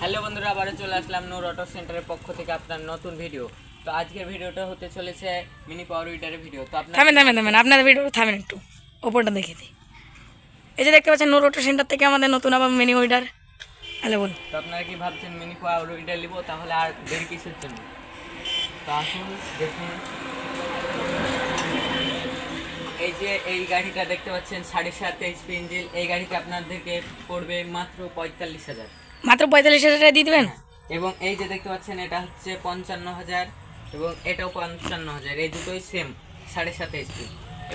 Hello বন্ধুরা আবারও চলে আসলাম নূর অটো সেন্টারের পক্ষ থেকে আপনার নতুন ভিডিও। তো আজকের ভিডিওটা হতে চলেছে মিনি পাওয়ার উইডারের ভিডিও। তো আপনার থামেন থামেন থামেন আপনাদের ভিডিও থামেন একটু ওপরটা দেখে দিই। এই যে দেখতে পাচ্ছেন নুর অটো সেন্টার থেকে আমাদের নতুন আবার মিনি ওইডার হ্যালো বল তো আপনারা কি ভাবছেন মিনি পাওয়ার উইডার নিব? তাহলে আর দেরি কিসের জন্য? তো আসুন দেখুন এই যে এই গাড়িটা দেখতে পাচ্ছেন সাড়ে সাত এইচপি ইঞ্জিন এই গাড়িতে আপনাদেরকে পড়বে মাত্র পঁয়তাল্লিশ হাজার। মাত্র পঁয়তাল্লিশ হাজার টাকা দিয়ে দিবেন? এবং এই যে দেখতে পাচ্ছেন এটা হচ্ছে পঞ্চান্ন হাজার এবং এটাও পঞ্চান্ন হাজার। এই দুটোই সেম সাড়ে সাত এইচপি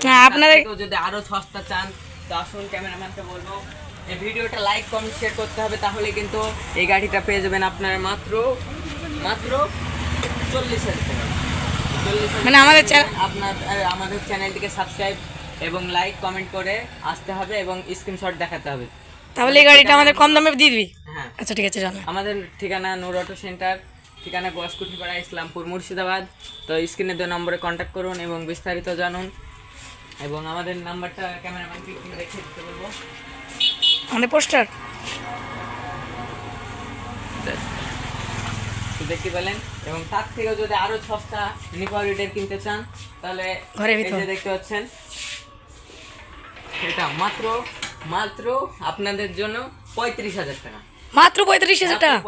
হ্যাঁ, আপনাদের- যদি আরও সস্তা চান তো আসুন ক্যামেরাম্যানকে বলব এই ভিডিওটা লাইক কমেন্ট শেয়ার করতে হবে তাহলে কিন্তু এই গাড়িটা পেয়ে যাবেন আপনার মাত্র মাত্র চল্লিশ হাজার টাকা। মানে আমাদের চ্যানেল- আপনার আমাদের চ্যানেলটিকে সাবস্ক্রাইব এবং লাইক কমেন্ট করে আসতে হবে এবং স্ক্রিনশট দেখাতে হবে। তাহলে এই গাড়িটা আমাদের কম দামে দিয়ে দিবি। আচ্ছা ঠিক আছে জানো। আমাদের ঠিকানা নূর অটো সেন্টার ঠিকানা গোয়াসকুঠিপাড়া ইসলামপুর মুর্শিদাবাদ। তো স্ক্রিনে দু নম্বরে কন্ট্যাক্ট করুন এবং বিস্তারিত জানুন। এবং আমাদের নাম্বারটা ক্যামেরাম্যানকে একটু রেখে দিতে বলব। আমাদের পোস্টার? দেখতে পেলেন। এবং তার থেকেও যদি আরও সস্তা নিপার কিনতে চান তাহলে এই ভিতর। দেখতে পাচ্ছেন এটা মাত্র মাত্র আপনাদের জন্য পঁয়ত্রিশ হাজার টাকা। মাত্র পঁয়ত্রিশ হাজার টাকা।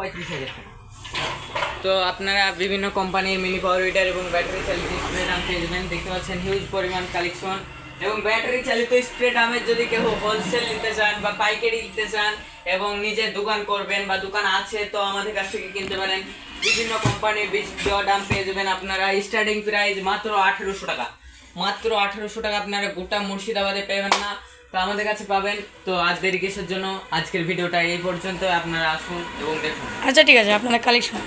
তো আপনারা বিভিন্ন কোম্পানির মিনি পাওয়ার উইডার এবং ব্যাটারি চালিত স্প্রে ড্রাম পেয়ে যাবেন। দেখতে পাচ্ছেন হিউজ পরিমাণ কালেকশন এবং ব্যাটারি চালিত স্প্রে ড্রামের যদি কেউ হোলসেল নিতে চান বা পাইকারি নিতে চান এবং নিজের দোকান করবেন বা দোকান আছে, তো আমাদের কাছ থেকে কিনতে পারেন। বিভিন্ন কোম্পানির বীজ দেওয়া দাম পেয়ে যাবেন আপনারা। স্টার্টিং প্রাইস মাত্র আঠেরোশো টাকা। মাত্র আঠারোশো টাকা আপনারা গোটা মুর্শিদাবাদে পেবেন না। তো আমাদের কাছে পাবেন। তো আজ দেরি কিসের জন্য? আজকের ভিডিওটা এই পর্যন্ত আপনারা আসুন এবং দেখুন। আচ্ছা ঠিক আছে। আপনারা কালেকশন